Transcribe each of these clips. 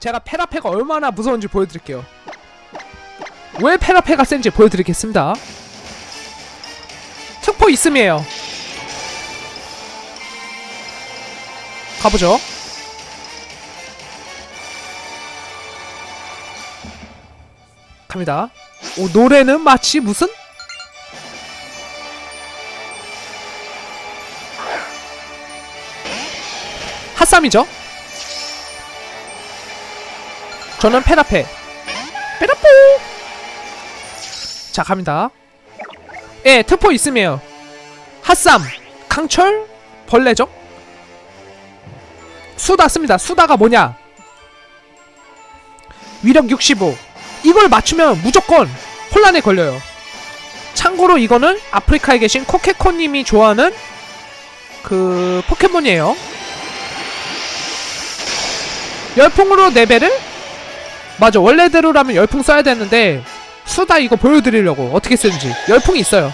제가 페라페가 얼마나 무서운지 보여드릴게요. 왜 페라페가 센지 보여드리겠습니다. 특포 있음이에요. 가보죠. 갑니다. 오, 노래는 마치 무슨? 핫삼이죠? 저는 페라페. 페라포! 자, 갑니다. 예, 특포 있음이에요. 핫삼, 강철, 벌레죠? 수다 씁니다. 수다가 뭐냐? 위력 65. 이걸 맞추면 무조건 혼란에 걸려요. 참고로 이거는 아프리카에 계신 코케코님이 좋아하는 그 포켓몬이에요. 열풍으로 레벨을 맞아 원래대로라면 열풍 써야 되는데 수다 이거 보여드리려고 어떻게 쓰는지 열풍이 있어요.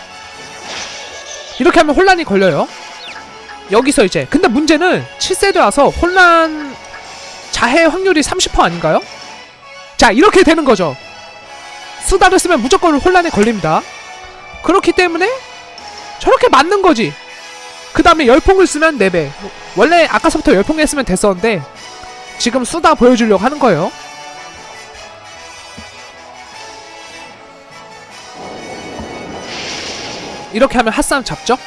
이렇게 하면 혼란이 걸려요. 여기서 이제 근데 문제는 7세대 와서 혼란 자해 확률이 30% 아닌가요? 자 이렇게 되는 거죠. 수다를 쓰면 무조건 혼란에 걸립니다. 그렇기 때문에 저렇게 맞는 거지. 그 다음에 열풍을 쓰면 4배. 원래 아까서부터 열풍 했으면 됐었는데 지금 수다 보여주려고 하는 거예요. 이렇게 하면 핫싸움 잡죠?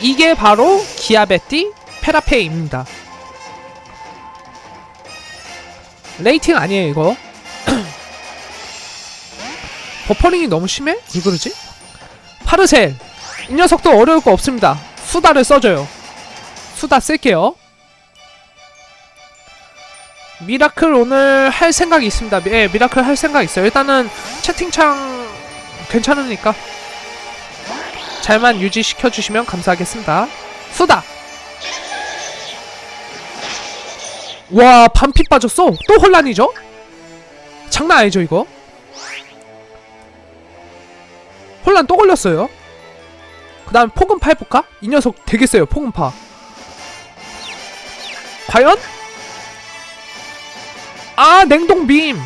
이게 바로 기아베띠 페라페입니다. 레이팅 아니에요 이거. 버퍼링이 너무 심해? 왜 그러지? 파르셀 이 녀석도 어려울 거 없습니다. 수다를 써줘요. 수다 쓸게요. 미라클 오늘 할 생각이 있습니다. 미- 예, 미라클 할 생각 있어요. 일단은 채팅창 괜찮으니까 잘만 유지시켜 주시면 감사하겠습니다. 수다. 와 반피 빠졌어. 또 혼란이죠? 장난 아니죠 이거? 혼란 또 걸렸어요. 그 다음 폭음파 해볼까? 이 녀석 되게 세요 폭음파. 과연? 아 냉동빔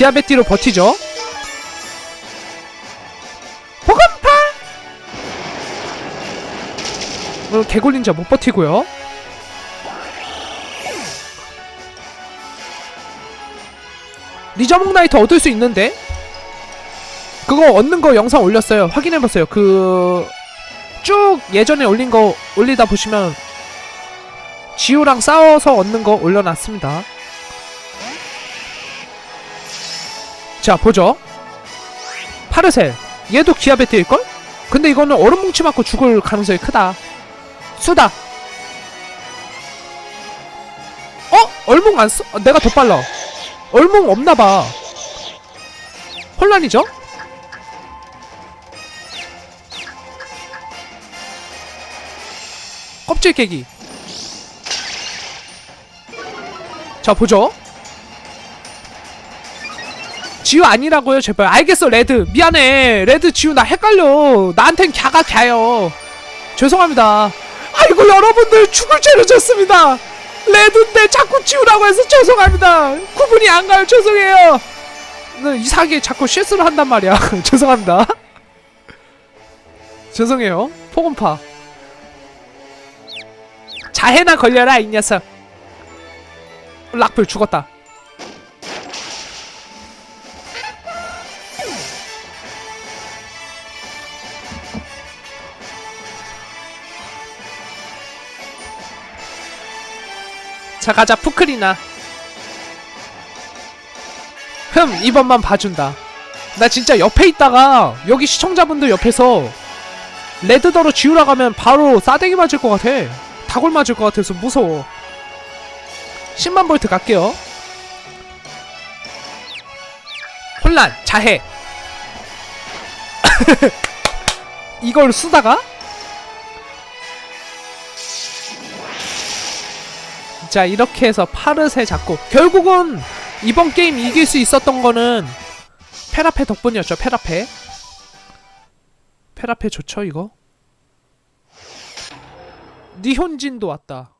지아베티로 버티죠. 보건파 어, 개굴린자 못 버티고요. 리저몽 나이트 얻을 수 있는데? 그거 얻는 거 영상 올렸어요. 확인해봤어요. 그 쭉 예전에 올린 거 올리다 보시면 지우랑 싸워서 얻는 거 올려놨습니다. 자 보죠. 파르셀 얘도 기아베트일걸? 근데 이거는 얼음 뭉치 맞고 죽을 가능성이 크다. 수다. 어? 얼몽 안 써? 어, 내가 더 빨라. 얼몽 없나봐. 혼란이죠? 껍질 깨기. 자 보죠 지우 아니라고요 제발. 알겠어 레드. 미안해. 레드 지우 나 헷갈려. 나한텐 갸가 갸요. 죄송합니다. 아이고 여러분들 죽을 죄를 졌습니다. 레드인데 자꾸 지우라고 해서 죄송합니다. 구분이 안 가요. 죄송해요. 네, 이상하게 자꾸 실수를 한단 말이야. 죄송합니다. 죄송해요. 폭음파. 자해나 걸려라 이 녀석. 락플 죽었다. 자 가자 푸크리나. 흠 이번만 봐준다. 나 진짜 옆에 있다가 여기 시청자분들 옆에서 레드더로 지우라 가면 바로 싸대기 맞을 것 같아. 다골 맞을 것 같아서 무서워. 10만 볼트 갈게요. 혼란, 자해. 이걸 쓰다가 자 이렇게 해서 파르세 잡고 결국은 이번 게임 이길 수 있었던 거는 페라페 덕분이었죠 페라페. 페라페 좋죠 이거? 니혼진도 왔다